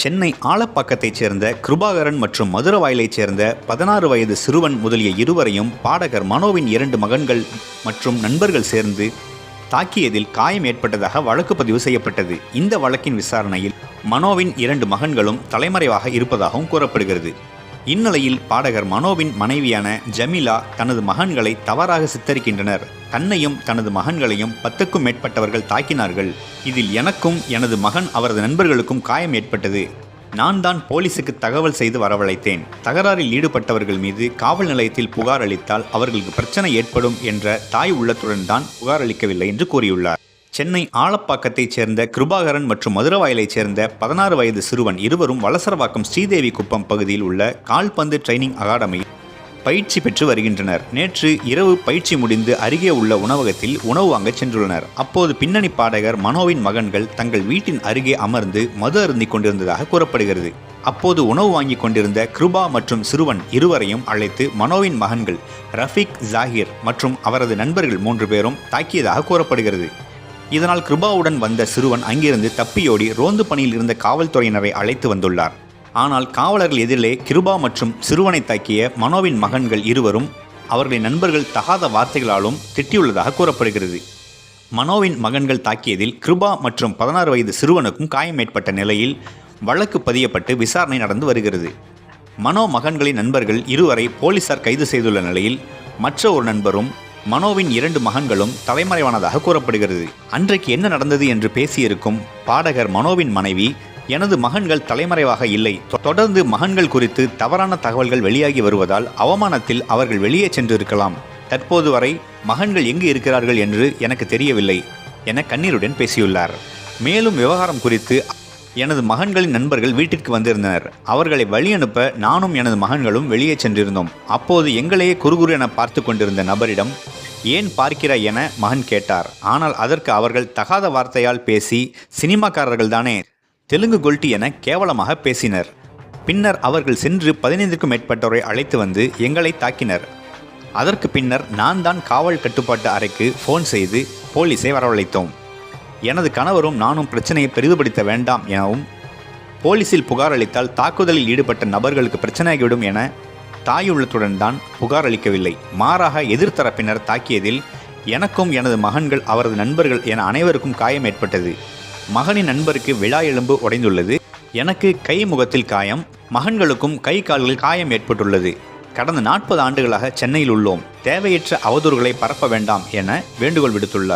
சென்னை ஆலப்பாக்கத்தைச் சேர்ந்த கிருபாகரன் மற்றும் மதுரவாயிலைச் சேர்ந்த பதினாறு வயது சிறுவன் முதலிய இருவரையும் பாடகர் மனோவின் இரண்டு மகன்கள் மற்றும் நண்பர்கள் சேர்ந்து தாக்கியதில் காயம் ஏற்பட்டதாக வழக்கு பதிவு செய்யப்பட்டது. இந்த வழக்கின் விசாரணையில் மனோவின் இரண்டு மகன்களும் தலைமறைவாக இருப்பதாகவும் கூறப்படுகிறது. இந்நிலையில் பாடகர் மனோவின் மனைவியான ஜமீலா தனது மகன்களை தவறாக சித்தரிக்கின்றனர். தன்னையும் தனது மகன்களையும் பத்துக்கும் மேற்பட்டவர்கள் தாக்கினார்கள். இதில் எனக்கும் எனது மகன் அவரது நண்பர்களுக்கும் காயம் ஏற்பட்டது. நான் தான் போலீசுக்கு தகவல் செய்து வரவழைத்தேன். தகராறில் ஈடுபட்டவர்கள் மீது காவல் நிலையத்தில் புகார் அளித்தால் அவர்களுக்கு பிரச்சனை ஏற்படும் என்ற தாய் உள்ளத்துடன் தான் புகார் அளிக்கவில்லை என்று கூறியுள்ளார். சென்னை ஆலப்பாக்கத்தைச் சேர்ந்த கிருபாகரன் மற்றும் மதுரவாயலைச் சேர்ந்த பதினாறு வயது சிறுவன் இருவரும் வலசரவாக்கம் ஸ்ரீதேவி குப்பம் பகுதியில் உள்ள கால்பந்து ட்ரைனிங் அகாடமியில் பயிற்சி பெற்று வருகின்றனர். நேற்று இரவு பயிற்சி முடிந்து அருகே உள்ள உணவகத்தில் உணவு வாங்கச் சென்றுள்ளனர். அப்போது பின்னணி பாடகர் மனோவின் மகன்கள் தங்கள் வீட்டின் அருகே அமர்ந்து மது அருந்திக் கொண்டிருந்ததாக கூறப்படுகிறது. அப்போது உணவு வாங்கிக் கொண்டிருந்த கிருபா மற்றும் சிறுவன் இருவரையும் அழைத்து மனோவின் மகன்கள் ரஃபீக் ஜாகிர் மற்றும் அவரது நண்பர்கள் மூன்று பேரும் தாக்கியதாக கூறப்படுகிறது. இதனால் கிருபாவுடன் வந்த சிறுவன் அங்கிருந்து தப்பியோடி ரோந்து பணியில் இருந்த காவல்துறையினரை அழைத்து வந்துள்ளார். ஆனால் காவலர்கள் எதிரிலே கிருபா மற்றும் சிறுவனை தாக்கிய மனோவின் மகன்கள் இருவரும் அவர்களின் நண்பர்கள் தகாத வார்த்தைகளாலும் திட்டியுள்ளதாக கூறப்படுகிறது. மனோவின் மகன்கள் தாக்கியதில் கிருபா மற்றும் பதினாறு வயது சிறுவனுக்கும் காயம் ஏற்பட்ட நிலையில் வழக்கு பதியப்பட்டு விசாரணை நடந்து வருகிறது. மனோ மகன்களின் நண்பர்கள் இருவரை போலீசார் கைது செய்துள்ள நிலையில் மற்ற ஒரு நண்பரும் மனோவின் இரண்டு மகன்களும் தலைமறைவானதாக கூறப்படுகிறது. அன்றைக்கு என்ன நடந்தது என்று பேசியிருக்கும் பாடகர் மனோவின் மனைவி எனது மகன்கள் தலைமறைவாக இல்லை. தொ- தொடர்ந்து மகன்கள் குறித்து தவறான தகவல்கள் வெளியாகி வருவதால் அவமானத்தில் அவர்கள் வெளியே சென்றிருக்கலாம். தற்போது வரை மகன்கள் எங்கு இருக்கிறார்கள் என்று எனக்கு தெரியவில்லை என கண்ணீருடன் பேசியுள்ளார். மேலும் விவகாரம் குறித்து எனது மகன்களின் நண்பர்கள் வீட்டிற்கு வந்திருந்தனர். அவர்களை வழி அனுப்ப நானும் எனது மகன்களும் வெளியே சென்றிருந்தோம். அப்போது எங்களையே குறுகுறு என பார்த்து கொண்டிருந்த நபரிடம் ஏன் பார்க்கிறாய்? என மகன் கேட்டார். ஆனால் அதற்கு அவர்கள் தகாத வார்த்தையால் பேசி சினிமாக்காரர்கள் தானே தெலுங்கு கொல்ட்டி என கேவலமாக பேசினர். பின்னர் அவர்கள் சென்று பதினைந்திற்கும் மேற்பட்டோரை அழைத்து வந்து எங்களை தாக்கினர். அதற்கு பின்னர் நான் தான் காவல் கட்டுப்பாட்டு அறைக்கு ஃபோன் செய்து போலீஸை வரவழைத்தோம். எனது கணவரும் நானும் பிரச்சனையை பெரிதுபடுத்த வேண்டாம் எனவும் போலீசில் புகார் அளித்தால் தாக்குதலில் ஈடுபட்ட நபர்களுக்கு பிரச்சனையாகிவிடும் என தாயுள்ளத்துடன் தான் புகார் அளிக்கவில்லை. மாறாக எதிர்த்தரப்பினர் தாக்கியதில் எனக்கும் எனது மகன்கள் அவரது நண்பர்கள் என அனைவருக்கும் காயம் ஏற்பட்டது. மகனின் நண்பருக்கு விழா எலும்பு உடைந்துள்ளது. எனக்கு கை முகத்தில் காயம் மகன்களுக்கும் கை கால்களில் காயம் ஏற்பட்டுள்ளது. கடந்த நாற்பது ஆண்டுகளாக சென்னையில் உள்ளோம். தேவையற்ற அவதூறுகளை பரப்ப வேண்டாம் என வேண்டுகோள் விடுத்துள்ளார்.